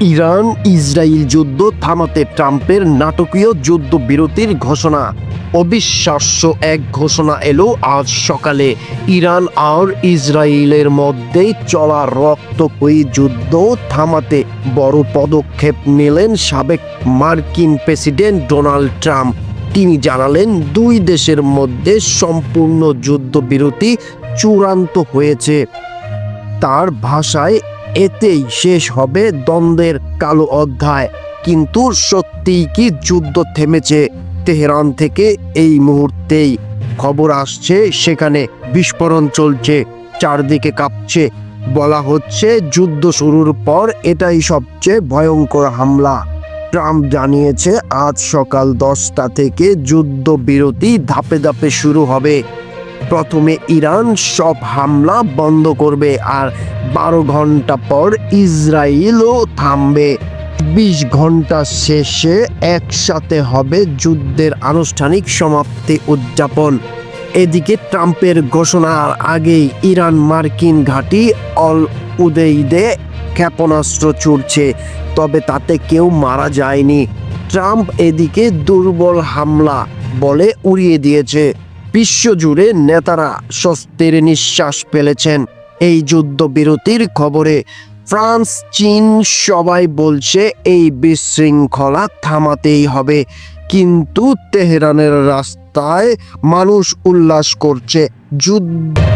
Iran, Israel যুদ্ধ থামাতে ট্রাম্পের নাটকীয় যুদ্ধবিরতির ঘোষণা। অবিশ্বাস্য এক ঘোষণা এলো আজ সকালে। ইরান আর ইসরায়েলের মধ্যে চলা রক্তক্ষয়ী যুদ্ধ থামাতে বড় পদক্ষেপ নিলেন সাবেক মার্কিন প্রেসিডেন্ট ডোনাল্ড ট্রাম্প। তিনি জানালেন, দুই দেশের মধ্যে সম্পূর্ণ যুদ্ধবিরতি চূড়ান্ত হয়েছে। তার ভাষায় এতেই শেষ হবে দ্বন্দ্বের কালো অধ্যায়। কিন্তু সত্যিই কি যুদ্ধ থেমেছে তেহরান থেকে এই মুহূর্তেই? খবর আসছে সেখানে বিস্ফোরণ চলছে, চারদিকে কাঁপছে। বলা হচ্ছে যুদ্ধ শুরুর পর এটাই সবচেয়ে ভয়ঙ্কর হামলা। ট্রাম্প জানিয়েছে, আজ সকাল দশটা থেকে যুদ্ধবিরতি ধাপে ধাপে শুরু হবে। প্রথমে ইরান সব হামলা বন্ধ করবে আর বারো ঘণ্টা পর ইসরায়েলও থামবে। বিশ ঘণ্টা শেষে একসাথে হবে যুদ্ধের আনুষ্ঠানিক সমাপ্তি উদযাপন। এদিকে ট্রাম্পের ঘোষণার আগেই ইরান মার্কিন ঘাঁটি অল উদেইদে ক্ষেপণাস্ত্র ছুড়ছে, তবে তাতে কেউ মারা যায়নি। ট্রাম্প এদিকে দুর্বল হামলা বলে উড়িয়ে দিয়েছে। বিশ্বজুড়ে নেতারা স্বস্তির নিঃশ্বাস ফেলেছেন। এই যুদ্ধবিরতির খবরে ফ্রান্স, চীন সবাই বলছে এই বিশৃঙ্খলা থামাতেই হবে। কিন্তু তেহরানের রাস্তায় মানুষ উল্লাস করছে। যুদ্ধ